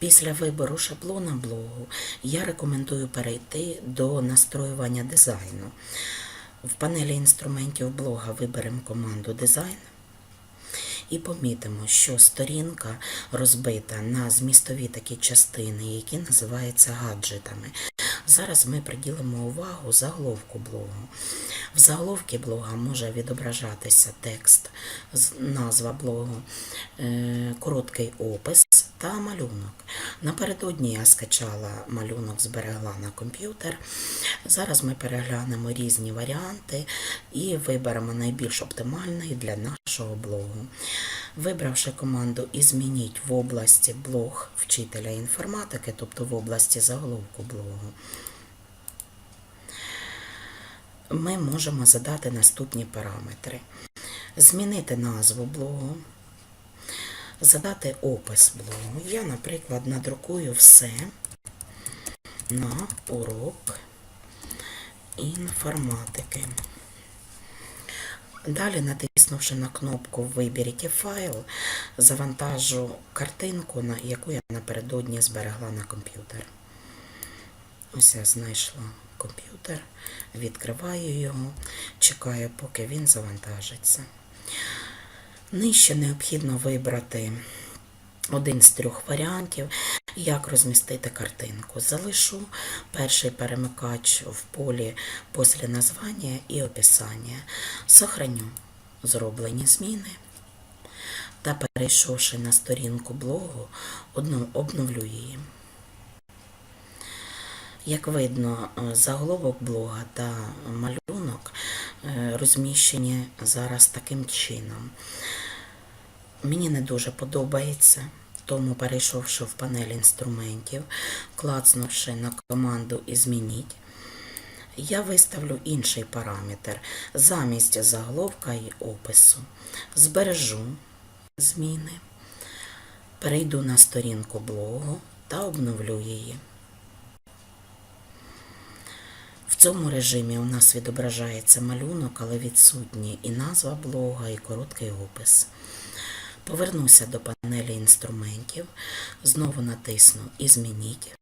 Після вибору шаблона блогу я рекомендую перейти до настроювання дизайну. В панелі інструментів блога виберемо команду дизайн і помітимо, що сторінка розбита на змістові такі частини, які називаються гаджетами. Зараз ми приділимо увагу заголовку блогу. В заголовці блога може відображатися текст, назва блогу, е, короткий опис та малюнок. Напередодні я скачала малюнок, зберегла на комп'ютер. Зараз ми переглянемо різні варіанти і виберемо найбільш оптимальний для нашого блогу. Вибравши команду і змініть в області блог вчителя інформатики, тобто в області заголовку блогу, ми можемо задати наступні параметри. Змінити назву блогу, задати опис блогу. Я, наприклад, надрукую все на урок інформатики. Далі, натиснувши на кнопку Виберіть файл, завантажу картинку, яку я напередодні зберегла на комп'ютер. Ось я знайшла комп'ютер, відкриваю його, чекаю, поки він завантажиться. Нижче необхідно вибрати один з трьох варіантів, як розмістити картинку. Залишу перший перемикач в полі після названня і описання. Сохраню зроблені зміни та перейшовши на сторінку блогу, обновлю її. Як видно, е, заголовок блога та малюнок е, розміщені зараз таким чином. Мені не дуже подобається, тому перейшовши в панель інструментів, клацнувши на команду змініть, я виставлю інший параметр замість заголовка і опису. Збережу зміни, перейду на сторінку блогу та обновлю її. В цьому режимі у нас відображається малюнок, але відсутні і назва блога, і короткий опис. Повернуся до панелі інструментів, знову натисну і змініть.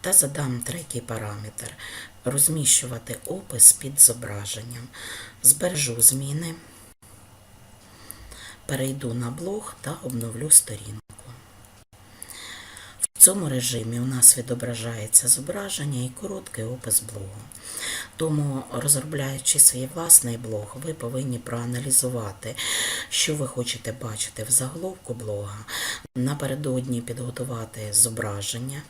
Та задам третій параметр розміщувати опис під зображенням. Збережу зміни, перейду на блог та обновлю сторінку. Цьому режимі у нас відображається зображення і короткий опис блогу. Тому, розробляючи свій власний блог, ви повинні проаналізувати, що ви хочете бачити в заголовку блога, напередодні підготувати зображення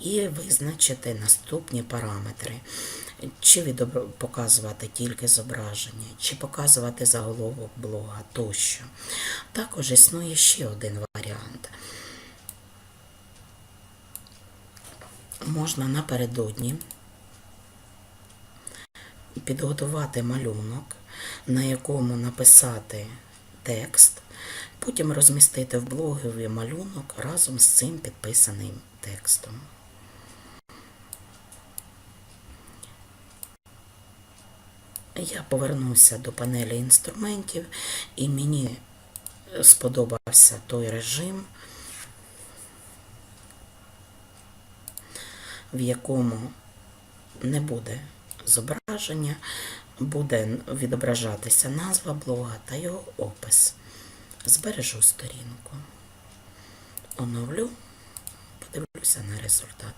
і визначити наступні параметри. Чи показувати тільки зображення, чи показувати заголовок блога тощо. Також існує ще один варіант. Можна напередодні підготувати малюнок, на якому написати текст, потім розмістити в блогові малюнок разом з цим підписаним текстом. Я повернуся до панелі інструментів і мені сподобався той режим, в якому не буде зображення, буде відображатися назва блога та його опис. Збережу сторінку. Оновлю, подивлюся на результат.